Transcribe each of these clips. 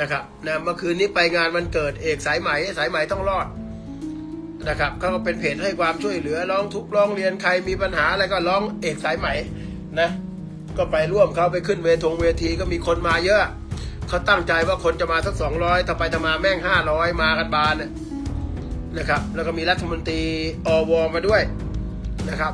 นะครับนะเมื่อคืนนี้ไปงานวันเกิดเอกสายไหมสายไหมต้องรอดนะครับเขาก็เป็นเพจให้ความช่วยเหลือร้องทุกร้องเรียนใครมีปัญหาอะไรก็ร้องเอกสายไหมนะก็ไปร่วมเขาไปขึ้นเวทงเวทีก็มีคนมาเยอะเขาตั้งใจว่าคนจะมาสักสองร้อยถ้าไปทำมาแม่งห้าร้อยมากันบานเนี่ยนะครับ แล้วก็มีรัฐมนตรีอวมาด้วยนะครับ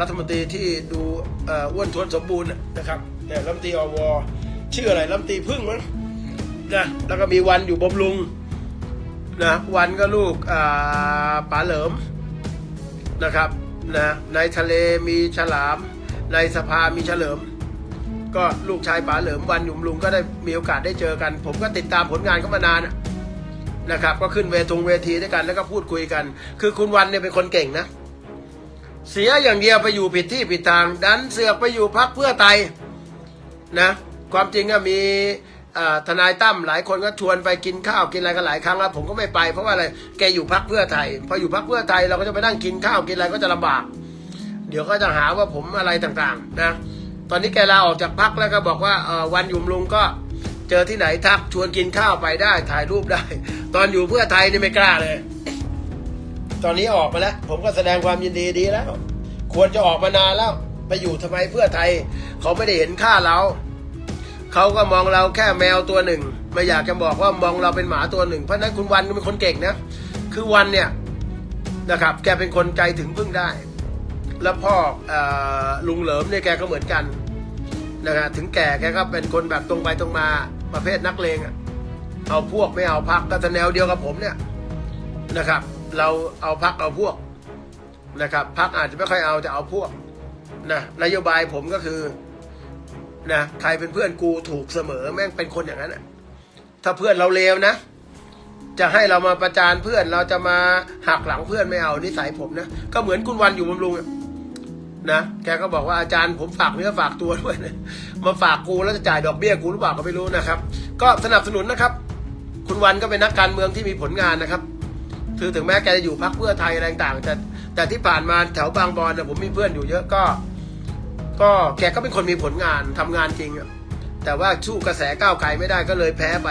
รัฐมนตรีที่ดูอ้วนท้วนสมบูรณ์นะนะครับเนี่ยรัฐมนตรีอวชื่ออะไรรัฐมนตรีพึ่งมั้ง นะแล้วก็มีวันอยู่บำรุงนะวันก็ลูกป๋าเหลิมนะครับนะในทะเลมีฉลาม ในสภามีเฉลิม ก็ลูกชายป๋าเหลิมวันอยู่บำรุงก็ได้มีโอกาสได้เจอกัน ผมก็ติดตามผลงานเขามานานนะครับ ก็ขึ้นเวทงเวทีด้วยกันแล้วก็พูดคุยกัน คือคุณวันเนี่ยเป็นคนเก่งนะ เสียอย่างเดียวไปอยู่ผิดที่ผิดทาง ดันเสือกไปอยู่พักเพื่อไทยนะ ความจริงก็มี ทนายตั้มหลายคนก็ชวนไปกินข้าวกินอะไรกันหลายครั้งแล้วผมก็ไม่ไปเพราะว่าอะไรแกอยู่พักเพื่อไทย พออยู่พักเพื่อไทยเราก็จะไปนั่งกินข้าวกินอะไรก็จะลำบาก เดี๋ยวก็จะหาว่าผมอะไรต่างๆนะตอนนี้แกลาออกจากพักแล้วก็บอกว่าวันยู่บำรุงก็เจอที่ไหนทักชวนกินข้าวไปได้ถ่ายรูปได้ ตอนอยู่เพื่อไทยนี่ไม่กล้าเลย ตอนนี้ออกมาแล้ว ผมก็แสดงความยินดีดีแล้ว ควรจะออกมานานแล้วไปอยู่ทำไมเพื่อไทย เขาไม่ได้เห็นค่าเรา เขาก็มองเราแค่แมวตัวหนึ่ง ไม่อยากจะบอกว่ามองเราเป็นหมาตัวหนึ่ง เพราะนั้นคุณวันเป็นคนเก่งนะ คือวันเนี่ยนะครับ แกเป็นคนใจถึงพึ่งได้ แล้วพ่ออลุงเหลิมเนี่ยแกก็เหมือนกันนะฮะถึงแก่แกก็เป็นคนแบบตรงไปตรงมาประเภทนักเลงอะเอาพวกไม่เอาพักก็จะแนวเดียวกับผมเนี่ยนะครับ เราเอาพักเอาพวกนะครับพักอาจจะไม่ค่อยเอาแต่เอาพวกนะนโยบายผมก็คือ นะใครเป็นเพื่อนกูถูกเสมอแม่งเป็นคนอย่างนั้นอะถ้าเพื่อนเราเลวนะ จะให้เรามาประจานเพื่อนเราจะมาหักหลังเพื่อนไม่เอานิสัยผมนะก็เหมือนคุณวันอยู่บำรุงนะแกก็บอกว่าอาจารย์ผมฝากเนื้อฝากตัวด้วยนะมาฝากกูแล้วจะจ่ายดอกเบี้ยกูหรือเปล่าก็ไม่รู้นะครับ ก็สนับสนุนนะครับ คุณวันก็เป็นนักการเมืองที่มีผลงานนะครับคือถึงแม้แกจะอยู่พรรคเพื่อไทยอะไรต่างแต่แต่ที่ผ่านมาแถวบางบอนนะผมมีเพื่อนอยู่เยอะก็ ก็แกก็เป็นคนมีผลงานทำงานจริงอะแต่ว่าสู้กระแสก้าวไกลไม่ได้ก็เลยแพ้ไป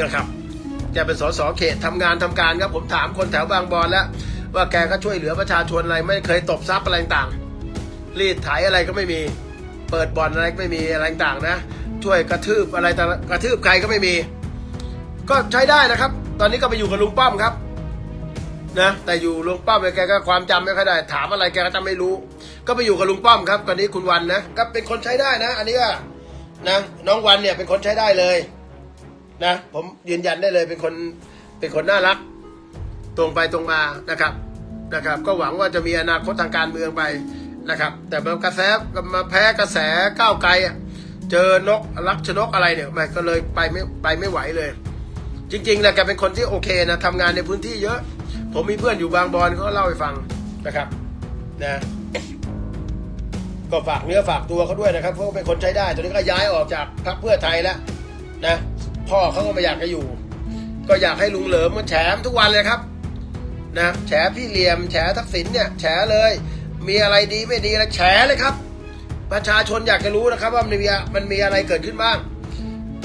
นะครับแกเป็นสสเขตทำงานทำการครับผมถามคนแถวบางบอนแล้ว ว่าแกก็ช่วยเหลือประชาชนอะไรไม่เคยตบทรัพย์อะไรต่างรีดไถอะไรก็ไม่มี เปิดบ่อนอะไรก็ไม่มีอะไรต่างนะ ช่วยกระทืบอะไรต่กระทืบใครก็ไม่มี ก็ใช้ได้นะครับ ตอนนี้ก็ไปอยู่กับลุงป้อมครับนะแต่อยู่ลุงป้อมแกก็ความจำไม่ค่อยได้ ถามอะไรแกก็จำไม่รู้ ก็ไปอยู่กับลุงป้อมครับ ตอนนี้คุณวันนะก็เป็นคนใช้ได้นะ อันนี้ก็นะน้องวันเนี่ยเป็นคนใช้ได้เลย นะ ผมยืนยันได้เลยเป็นคนเป็นคนน่ารัก ตรงไปตรงมานะครับนะครับ ก็หวังว่าจะมีอนาคตทางการเมืองไปนะครับ แต่มากระแสมาแพ้กระแสก้าวไกลเจอนกรักชนกอะไรเนี่ยมันก็เลยไปไม่ไปไม่ไหวเลย จริงๆแล้วแกเป็นคนที่โอเคนะทำงานในพื้นที่เยอะ ผมมีเพื่อนอยู่บางบอนเขาก็เล่าให้ฟังนะครับ นะ ก็ฝากเนื้อฝากตัวเขาด้วยนะครับเพราะเขาเป็นคนใช้ได้ตอนนี้ก็ย้ายออกจากพรรคเพื่อไทยแล้วนะพ่อเขาก็ไม่อยากจะอยู่ ก็อยากให้ลุงเหลิมมันแฉมทุกวันเลยครับนะแฉพี่เหลี่ยมแฉทักษิณเนี่ยแฉเลย มีอะไรดีไม่ดีแล้วแฉเลยครับ ประชาชนอยากจะรู้นะครับ ว่ามันมีมันมีอะไรเกิดขึ้นบ้าง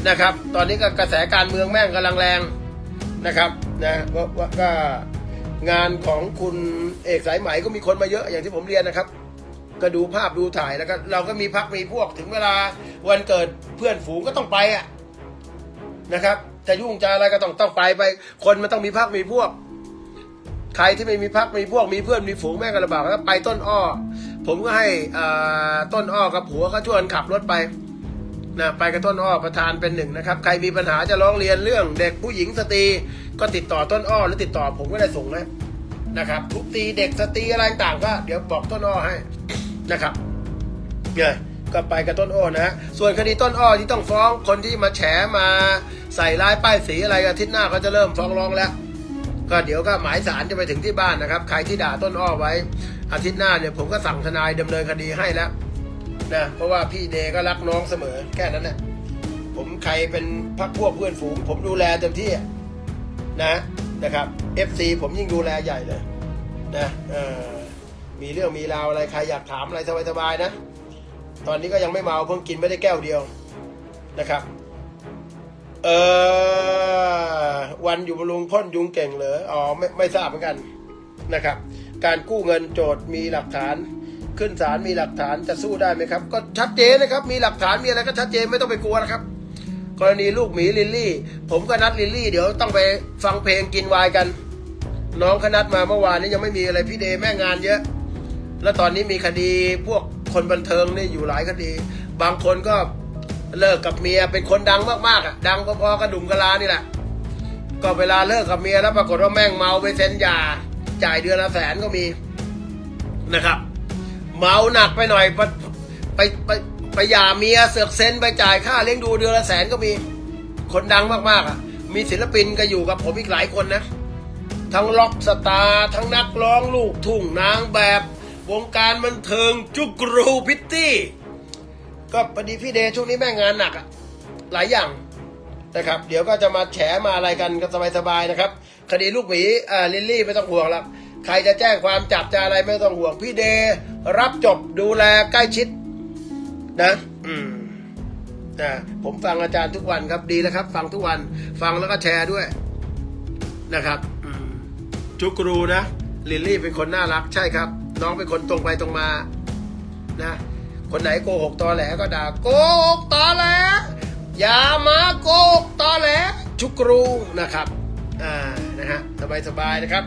นะครับ ตอนนี้ก็กระแสการเมืองแม่งกำลังแรงนะครับนะว่าว่าก็งานของคุณเอกสายไหมก็มีคนมาเยอะอย่างที่ผมเรียนนะครับ ก็ดูภาพดูถ่ายแล้วก็เราก็มีพักมีพวกถึงเวลาวันเกิดเพื่อนฝูงก็ต้องไปอะนะครับจะยุ่งจะอะไรก็ต้องต้องไปไป คนมันต้องมีพักมีพวก ใครที่ไม่มีพักมีพวกมีเพื่อนมีฝูงแม่ก็ลำบากแล้วไปต้นอ้อ ผมก็ให้ต้นอ้อกับผัวก็ชวนขับรถไปนะไปกับต้นอ้อประธานเป็นหนึ่งนะครับ ใครมีปัญหาจะร้องเรียนเรื่องเด็กผู้หญิงสตรีก็ติดต่อต้นอ้อหรือติดต่อผมก็ได้ส่งนะนะครับทุบตีเด็กสตรีอะไรต่างก็เดี๋ยวบอกต้นอ้อให้ นะครับเนี่ยก็ไปกับต้นอ้อนะฮะส่วนคดีต้นอ้อที่ต้องฟ้องคนที่มาแฉมาใส่ร้ายป้ายสีอะไรอาทิตย์หน้าก็จะเริ่มฟ้องร้องแล้ว ก็เดี๋ยวก็หมายสารจะไปถึงที่บ้านนะครับ ใครที่ด่าต้นอ้อไว้ อาทิตย์หน้าเนี่ยผมก็สั่งทนายดำเนินคดีให้แล้วนะเพราะว่าพี่เดก็รักน้องเสมอแค่นั้นนะผมใครเป็นพักพวกเพื่อนฝูง ผมดูแลเต็มที่นะนะครับ FC ผมยิ่งดูแลใหญ่เลยนะเออ มีเรื่องมีราวอะไรใครอยากถามอะไรสบายๆนะ ตอนนี้ก็ยังไม่เมาเพิ่งกินไม่ได้แก้วเดียวนะครับ เออวันอยู่บำรุงพ่นยุงเก่งเหรออ๋อไม่ไม่ทราบเหมือนกันนะครับ การกู้เงินโจทย์มีหลักฐาน ขึ้นศาลมีหลักฐานจะสู้ได้ไหมครับ ก็ชัดเจนนะครับ มีหลักฐานมีอะไรก็ชัดเจนไม่ต้องไปกลัวนะครับ กรณีลูกหมีลิลลี่ ผมก็นัดลิลลี่เดี๋ยวต้องไปฟังเพลงกินวายกัน น้องเขานัดมาเมื่อวานนี้ยังไม่มีอะไรพี่เดย์แม่งานเยอะ แล้วตอนนี้มีคดีพวกคนบันเทิงนี่อยู่หลายคดี บางคนก็เลิกกับเมียเป็นคนดังมากๆอะดังพอๆกระดุมกระลานี่แหละ ก็เวลาเลิกกับเมียแล้วปรากฏว่าแม่งเมาไปเซ็นยาจ่ายเดือนละแสนก็มีนะครับ เมาหนักไปหน่อยไปไปไปไปหย่าเมียเสือกเซ็นไปจ่ายค่าเลี้ยงดูเดือนละแสนก็มี คนดังมากๆอะ มีศิลปินก็อยู่กับผมอีกหลายคนนะ ทั้งล็อกสตาร์ทั้งนักร้องลูกทุ่งนางแบบ วงการบันเทิงจุกรูพิตตี้ ก็พอดีพี่เดช่วงนี้แม่งงานหนักอะหลายอย่างนะครับ เดี๋ยวก็จะมาแฉมาอะไรกันกันสบายๆนะครับ คดีลูกหมีอ่าลิลลี่ไม่ต้องห่วงหรอกใครจะแจ้งความจับจะอะไรไม่ต้องห่วงพี่เดรับจบดูแลใกล้ชิด นะอืมนะผมฟังอาจารย์ทุกวันครับดีแล้วครับ ฟังทุกวันฟังแล้วก็แชร์ด้วยนะครับจุกรูนะลิลลี่เป็นคนน่ารักใช่ครับ น้องเป็นคนตรงไปตรงมา นะ คนไหนโกหกตอแหลก็ด่าโกหกตอแหลอย่ามาโกหกตอแหลจุกรูนะครับ อ่า นะฮะ สบายสบายๆนะครับ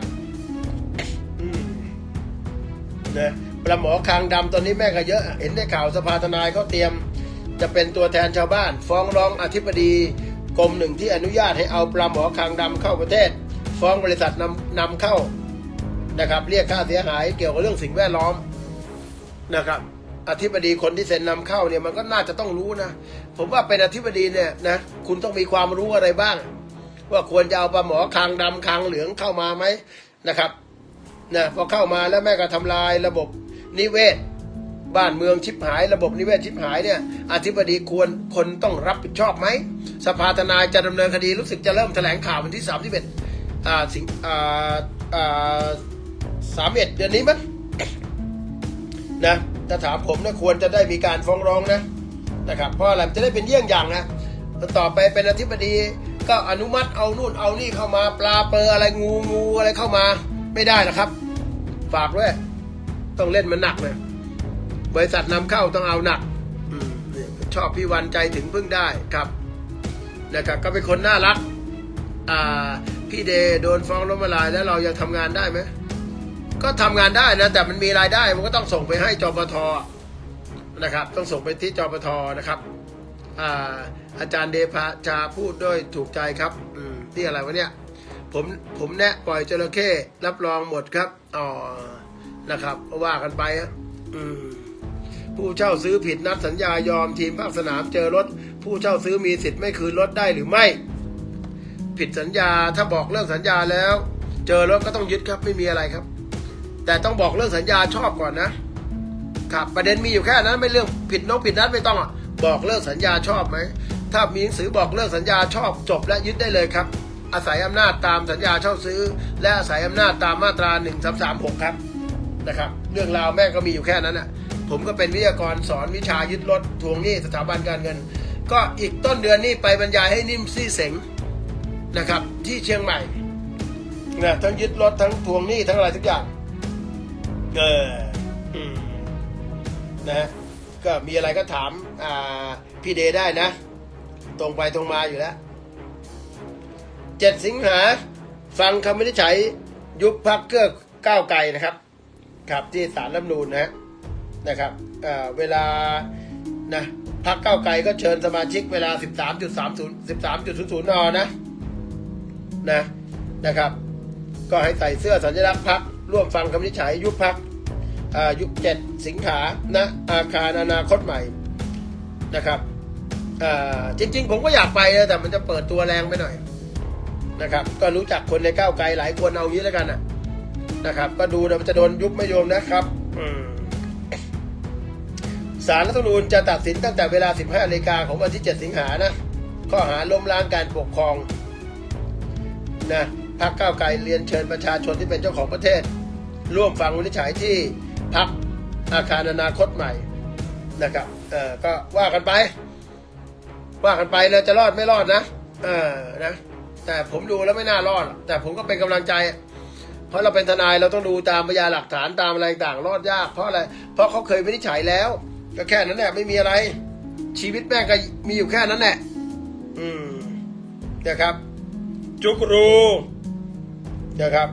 นะปลาหมอคางดำตอนนี้แม่ก็เยอะ เห็นได้ข่าวสภาทนายเขาเตรียม จะเป็นตัวแทนชาวบ้าน ฟ้องร้องอธิบดีกรมหนึ่งที่อนุญาตให้เอาปลาหมอคางดำเข้าประเทศ ฟ้องบริษัทนำนำเข้า นะครับ เรียกค่าเสียหายเกี่ยวกับเรื่องสิ่งแวดล้อมนะครับอธิบดีคนที่เซ็นนำเข้าเนี่ยมันก็น่าจะต้องรู้นะ ผมว่าเป็นอธิบดีเนี่ยนะคุณต้องมีความรู้อะไรบ้าง ว่าควรจะเอาปลาหมอคางดำคางเหลืองเข้ามาไหมนะครับนะพอเข้ามาแล้วแม่ก็ทำลายระบบนิเวศ บ้านเมืองชิบหาย ระบบนิเวศชิบหายเนี่ยอธิบดีควรคนต้องรับผิดชอบไหมสภาทนายจะดำเนินคดีรู้สึกจะเริ่มแถลงข่าววันที่สามสิบเอ็ดอ่าสิงอ่าอ่า สามเอ็ดเดือนนี้มั้งนะถ้าถามผมนะควรจะได้มีการฟ้องร้องนะนะครับเพราะอะไรจะได้เป็นเยี่ยงอย่างนะต่อไปเป็นอธิบดีก็อนุมัติเอานู่นเอานี่เข้ามาปลาเปอร์อะไรงูงูอะไรเข้ามาไม่ได้นะครับ ฝากด้วย ต้องเล่นมันหนักเลยบริษัทนำเข้าต้องเอาหนักอชอบพี่วันใจถึงพึ่งได้ครับนะครับก็เป็นคนน่ารัก อ่า พี่เดย์โดนฟ้องล้มละลายแล้วเรายังทำงานได้ไหม ก็ทำงานได้นะ แต่มันมีรายได้มันก็ต้องส่งไปให้จปทนะครับ ต้องส่งไปที่จปทนะครับอ่าอาจารย์เดพาจาพูดด้วยถูกใจครับอืมที่อะไรวะเนี่ยผมผมแนะปล่อยจระเข้รับรองหมดครับอ๋อนะครับว่ากันไปฮะอืมผู้เช่าซื้อผิดนัดสัญญายอมทีมภาคสนามเจอรถ ผู้เช่าซื้อมีสิทธิ์ไม่คืนรถได้หรือไม่ ผิดสัญญาถ้าบอกเลิกสัญญาแล้ว เจอรถก็ต้องยึดครับไม่มีอะไรครับ แต่ต้องบอกเลิกสัญญาชอบก่อนนะครับประเด็นมีอยู่แค่นั้นไม่เรื่องผิดน้องผิดนัดไม่ต้องอะบอกเลิกสัญญาชอบไหมถ้ามีหนังสือบอกเลิกสัญญาชอบจบและยึดได้เลยครับ อาศัยอำนาจตามสัญญาเช่าซื้อ และอาศัยอำนาจตามมาตรา1 3 3 6ครับนะครับ เรื่องราวแม่ก็มีอยู่แค่นั้นนะผมก็เป็นวิทยากรสอนวิชายึดรถทวงหนี้สถาบันการเงิน ก็อีกต้นเดือนนี้ไปบรรยายให้นิ่มซี่เสงนะครับ ที่เชียงใหม่นะทั้งยึดรถทั้งทวงหนี้ทั้งอะไรทุกอย่าง เออนะก็มีอะไรก็ถาม อ่า พี่เดได้นะ ตรงไปตรงมาอยู่แล้วเจ็ดสิงหา ฟังคำวินิจฉัย ยุบพักเกื้อก้าวไกลนะครับ ครับที่สารรัฐมนูญนะนะครับเเวลานะพักเก้าไกลก็เชิญสมาชิกเวลา 13.30 13.00นนะนะนะครับ ก็ให้ใส่เสื้อสัญลักษณ์พัก ร่วมฟังคำวินิจฉัยยุบพักยุบเจ็ดสิงหานะอาคารอนาคตใหม่นะครับอ่าจริง ๆ ผมก็อยากไปนะแต่มันจะเปิดตัวแรงไปหน่อยนะครับ ก็รู้จักคนในก้าวไกลหลายคนเอางี้แล้วกันนะนะครับ ก็ดูนะมันจะโดนยุบไม่โยมนะครับสารรัฐธรรมนูญจะตัดสินตั้งแต่เวลา 15นาฬิกาของวันที่ 7 สิงหานะ ข้อหาล้มล้างการปกครองนะพักก้าวไกลเรียนเชิญประชาชนที่เป็นเจ้าของประเทศ ร่วมฟังวินิจฉัยที่พักอาคารอนาคตใหม่นะครับเออก็ว่ากันไป ว่ากันไปนะจะรอดไม่รอดนะเออนะแต่ผมดูแล้วไม่น่ารอด แต่ผมก็เป็นกำลังใจ เพราะเราเป็นทนายเราต้องดูตามพยานหลักฐานตามอะไรต่างรอดยากเพราะอะไรเพราะเขาเคยวินิจฉัยแล้ว ก็แค่นั้นแหละไม่มีอะไร ชีวิตแม่ก็มีอยู่แค่นั้นแหละอืมนะครับ จุกรูนะครับ